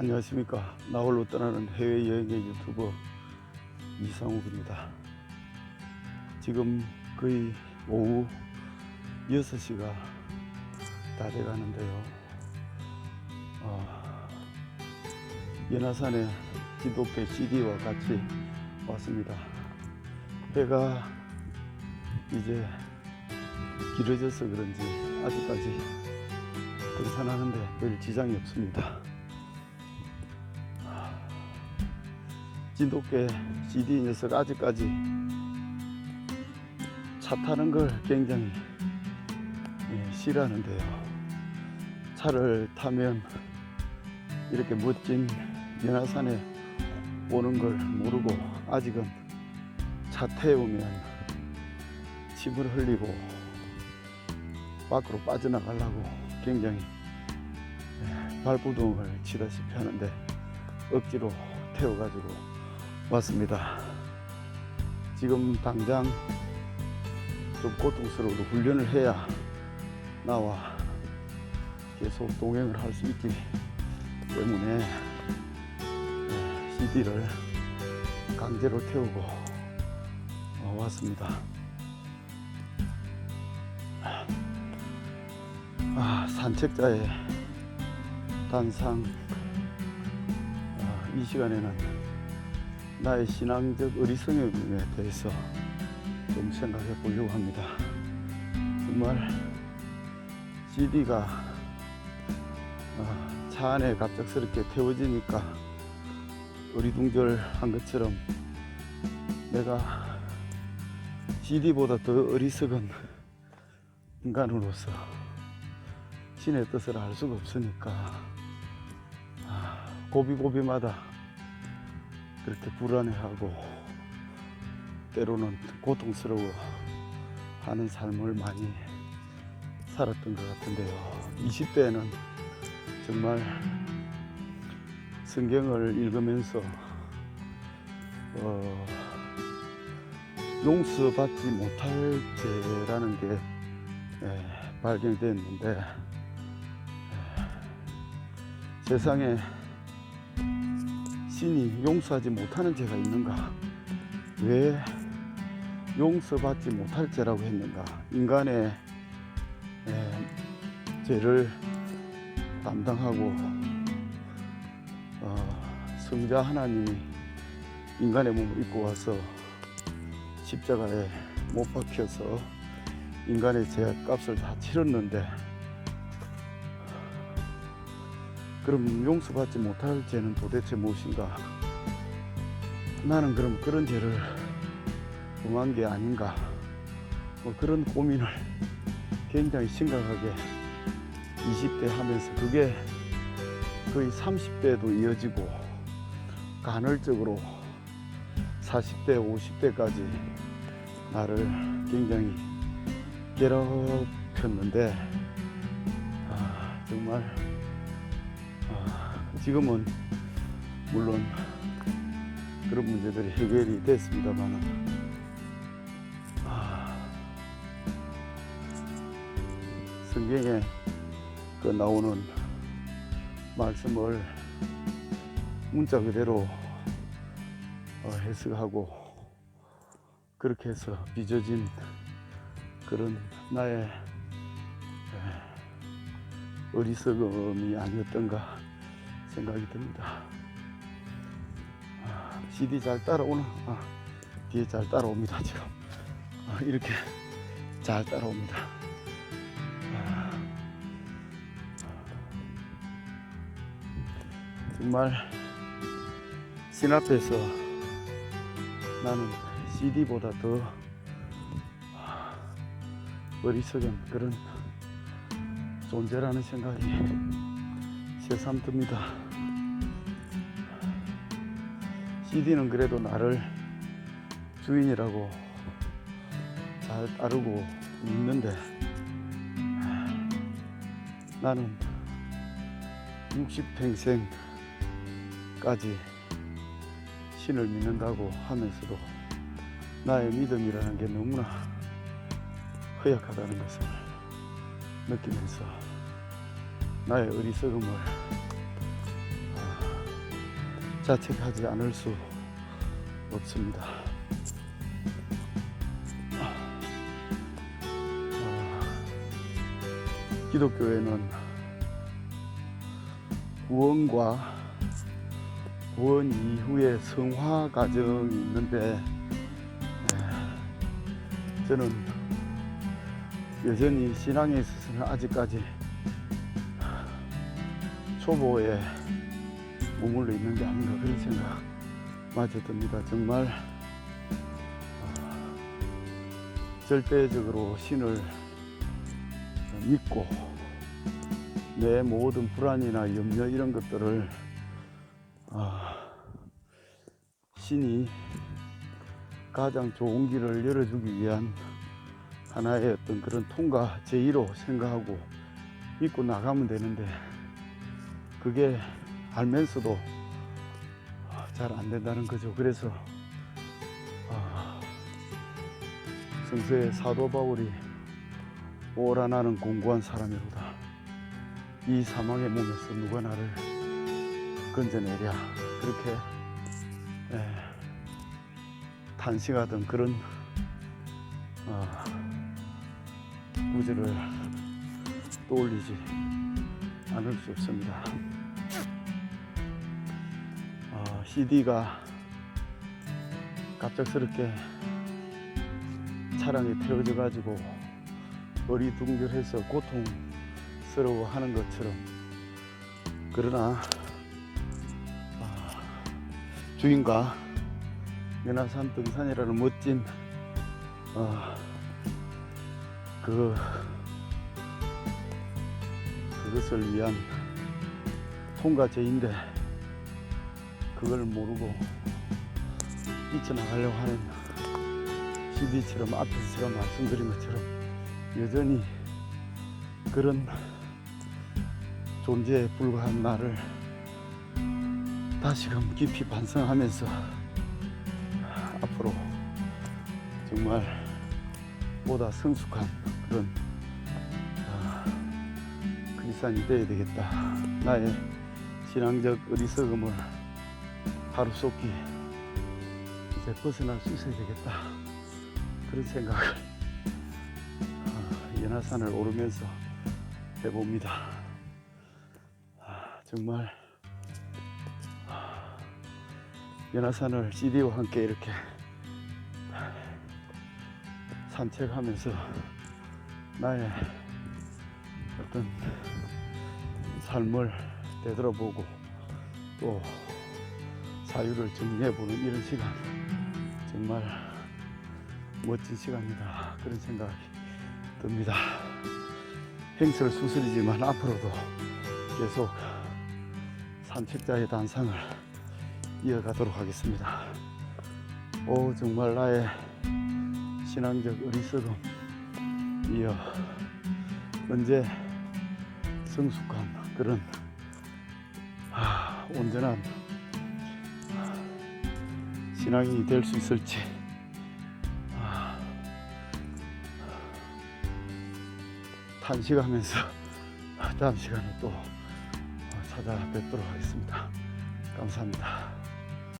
안녕하십니까. 나홀로 떠나는 해외여행의 유튜버 이상욱입니다. 지금 거의 오후 6시가 다 돼가는데요. 어, 연화산에 지도계 CD와 같이 왔습니다. 해가 이제 길어져서 그런지 아직까지 등산하는데 별 지장이 없습니다. 진돗개 CD 녀석 아직까지 차 타는 걸 굉장히 예, 싫어하는데요. 차를 타면 이렇게 멋진 연화산에 오는 걸 모르고 아직은 차 태우면 침을 흘리고 밖으로 빠져나가려고 굉장히 예, 발부동을 치다시피 하는데 억지로 태워가지고 왔습니다. 지금 당장 좀 고통스러워도 훈련을 해야 나와 계속 동행을 할 수 있기 때문에 CD를 강제로 태우고 어, 왔습니다. 아, 산책자의 단상 아, 이 시간에는 나의 신앙적 어리석음에 대해서 좀 생각해 보려고 합니다. 정말 CD가 아, 차 안에 갑작스럽게 태워지니까 어리둥절한 것처럼 내가 CD보다 더 어리석은 인간으로서 신의 뜻을 알 수가 없으니까 아, 고비고비마다 그렇게 불안해하고 때로는 고통스러워 하는 삶을 많이 살았던 것 같은데요. 20대에는 정말 성경을 읽으면서 어, 용서받지 못할 죄라는 게 예, 발견됐는데 예, 세상에 신이 용서하지 못하는 죄가 있는가? 왜 용서받지 못할 죄라고 했는가? 인간의 에, 죄를 담당하고 어, 성자 하나님이 인간의 몸을 입고 와서 십자가에 못 박혀서 인간의 죄 값을 다 치렀는데 그럼 용서받지 못할 죄는 도대체 무엇인가? 나는 그럼 그런 죄를 범한 게 아닌가? 뭐 그런 고민을 굉장히 심각하게 20대 하면서 그게 거의 30대도 이어지고 간헐적으로 40대, 50대까지 나를 굉장히 괴롭혔는데 아, 정말 아, 지금은 물론 그런 문제들이 해결이 됐습니다만 아, 성경에 그 나오는 말씀을 문자 그대로 어, 해석하고 그렇게 해서 빚어진 그런 나의 에, 어리석음이 아니었던가 생각이 듭니다. 아, CD 잘 따라오나? 아, 뒤에 잘 따라옵니다, 지금. 아, 이렇게 잘 따라옵니다. 아, 정말 신 앞에서 나는 CD보다 더 어리석은 그런 존재라는 생각이 새삼 듭니다. CD는 그래도 나를 주인이라고 잘 따르고 믿는데 나는 60평생까지 신을 믿는다고 하면서도 나의 믿음이라는 게 너무나 허약하다는 것을 느끼면서 나의 어리석음을 아, 자책하지 않을 수 없습니다. 아, 기독교에는 구원과 구원 이후의 성화 과정이 있는데 에, 저는 여전히 신앙에 있어서는 아직까지 초보에 머물러 있는 게 아닌가 그런 생각 마저 듭니다. 정말 아, 절대적으로 신을 믿고 내 모든 불안이나 염려 이런 것들을 아, 신이 가장 좋은 길을 열어주기 위한 하나의 어떤 그런 통과 제의로 생각하고 믿고 나가면 되는데 그게 알면서도 잘 안 된다는 거죠. 그래서 아, 성서의 사도 바울이 오라 나는 공고한 사람이로다. 이 사망의 몸에서 누가 나를 건져내랴. 그렇게 예, 탄식하던 그런 아, 구절을 떠올리지 않을 수 없습니다. 어, CD가 갑작스럽게 차량에 태워져 가지고 어리둥절해서 고통스러워하는 것처럼 그러나 아, 주인과 연화산 등산이라는 멋진 어, 그 그것을 위한 통과제인데 그걸 모르고 뛰쳐나가려고 하는 CD처럼 앞에서 제가 말씀드린 것처럼 여전히 그런 존재에 불과한 나를 다시금 깊이 반성하면서 앞으로 정말 보다 성숙한 그런 아, 크리스찬이 되어야 되겠다. 나의 신앙적 어리석음을 하루속히 이제 벗어날 수 있어야 되겠다. 그런 생각을 아, 연하산을 오르면서 해봅니다. 아, 정말 아, 연하산을 CD와 함께 이렇게 산책하면서 나의 어떤 삶을 되돌아보고 또 사유를 정리해보는 이런 시간. 정말 멋진 시간이다. 그런 생각이 듭니다. 행설 수술이지만 앞으로도 계속 산책자의 단상을 이어가도록 하겠습니다. 오 정말 나의 신앙적 어리석음 이어 언제 성숙 한 그런 아, 온전한 신앙이 될 수 있을지 아, 탄식하면서 다음 시간에 또 찾아뵙도록 하겠습니다. 감사합니다.